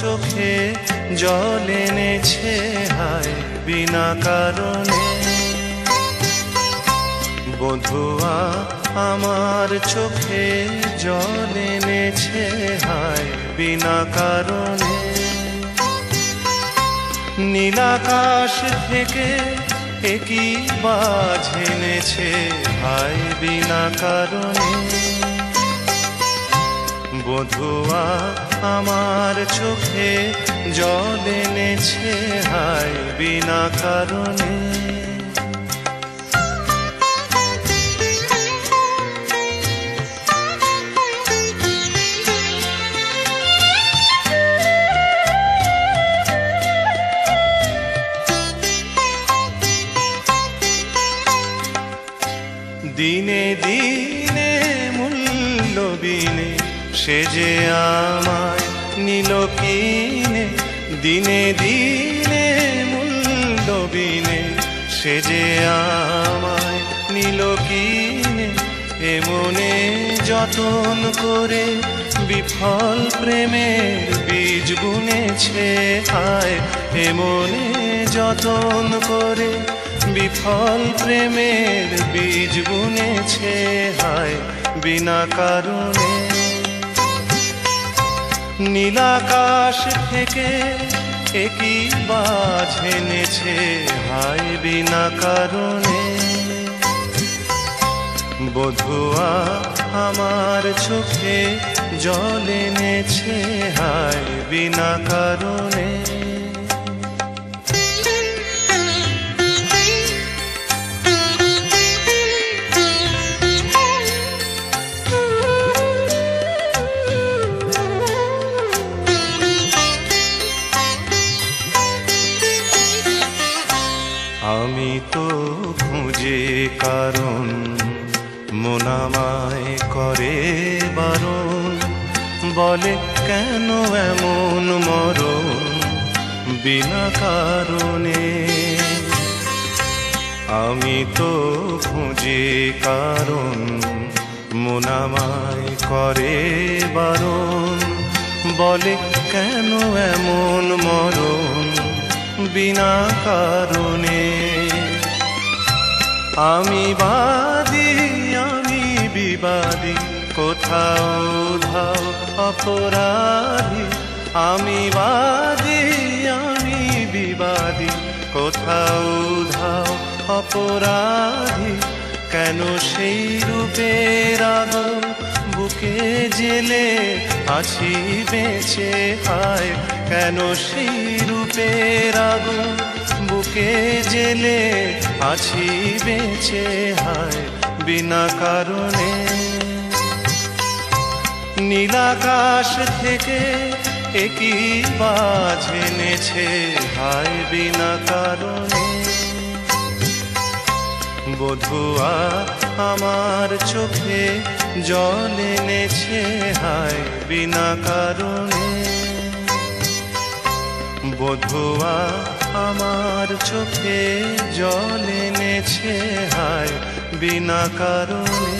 চোখে জল এনেছে, হায়, বিনা কারণে। বধুয়া, আমার চোখে জল এনেছে, হায়, বিনা কারণে। নীলাকাশ থেকে একই বাজ এনেছে, হায়, বিনা কারণে। বধুয়া আমার চোখে জল এনেছে হায় বিনা কারণে। দিনে সে যে আমায় নিল কিনে, দিনে দিনে মূল্যবিনে, সে যে আমায় নিল কিনে এমনে যতন করে বিফল প্রেমের বীজ বুনেছে হায় এমনে যতন করে বিফল প্রেমের বীজ বুনেছে হায়, বিনা কারণে নীলাকাশ থেকে একই বাজ এনেছে হাই বিনা কারণে। বধুয়া আমার চোখে জল এনেছে হাই বিনা কারণে। কারণ মনামায় করে বারণ। বলে কেন এমন মরণ? বিনা কারণে। আমি তো খুঁজে কারণ মনামায় করে বারণ। বলে কেন এমন মরণ? বিনা কারণে। আমি বাদী, আমি বিবাদী, কোথাও ধাও অপরাধী। আমি বাদী, আমি বিবাদী, কোথাও ধাও অপরাধী। কেন সেই রূপের আগুন বুকে জেলে আছি, বেঁচে হায়? কেন সেই রূপের আগুন বুকে জেলে আছি বেঁচে হায় বিনা কারণে। নীলাকাশ থেকে একই বাজ এনেছে হায় বিনা কারণে। বধুয়া আমার চোখে জল এনেছে হায় বিনা কারণে। বধুয়া আমার চোখে জল এনেছে হায় বিনা কারণে।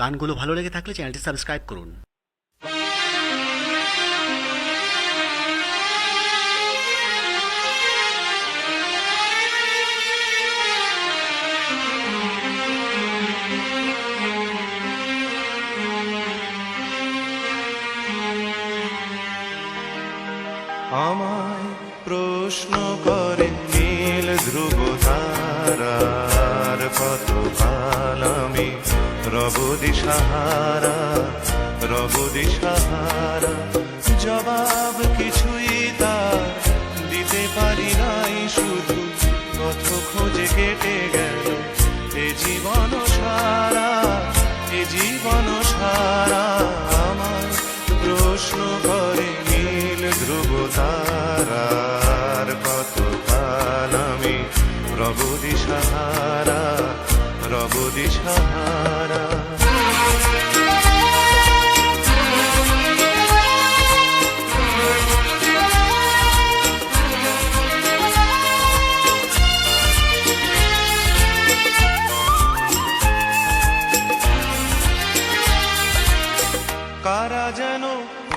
গানগুলো ভালো লেগে থাকলে চ্যানেলটি সাবস্ক্রাইব করুন। তারার কত কাল আমি রব দিশাহারা রব দিশাহারা জবাব কিছুই তার দিতে পারি নাই, শুধু কত খোঁজে কেটে গেল এ জীবন সারা, এ জীবন সারা। আমার প্রশ্ন করে নীল ধ্রুব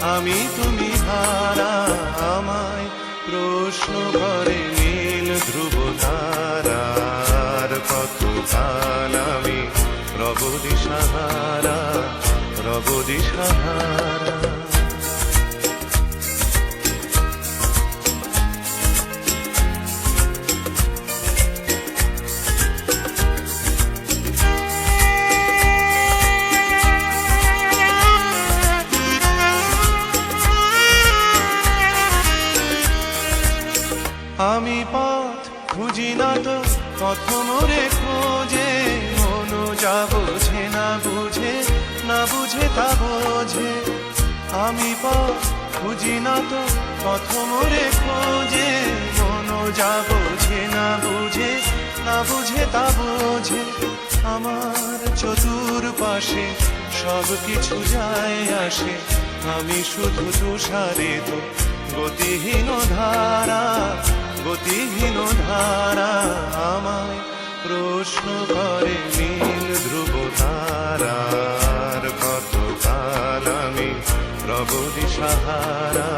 আমি তুমি হারা, আমায় প্রশ্ন করে নীল ধ্রুব তারার কত কাল আমি প্রবদি সাহারা প্রবদি সাহারা। পথ মোরে খোঁজে মনো যা বোঝে, না বুঝে না বুঝে তা বোঝে। আমি পথ খুঁজি না তো পথ মোরে খোঁজে মনো যা বোঝে, না বুঝে না বুঝে তা বোঝে। আমার চতুর পাশে সব কিছু যায় আসে। আমি শুধু তুষারে তো গতিহীন ধারা গতিহীন ধারা আমায় প্রশ্ন করে নীল ধ্রুব তারার কত কাল আমি প্রবদি সাহারা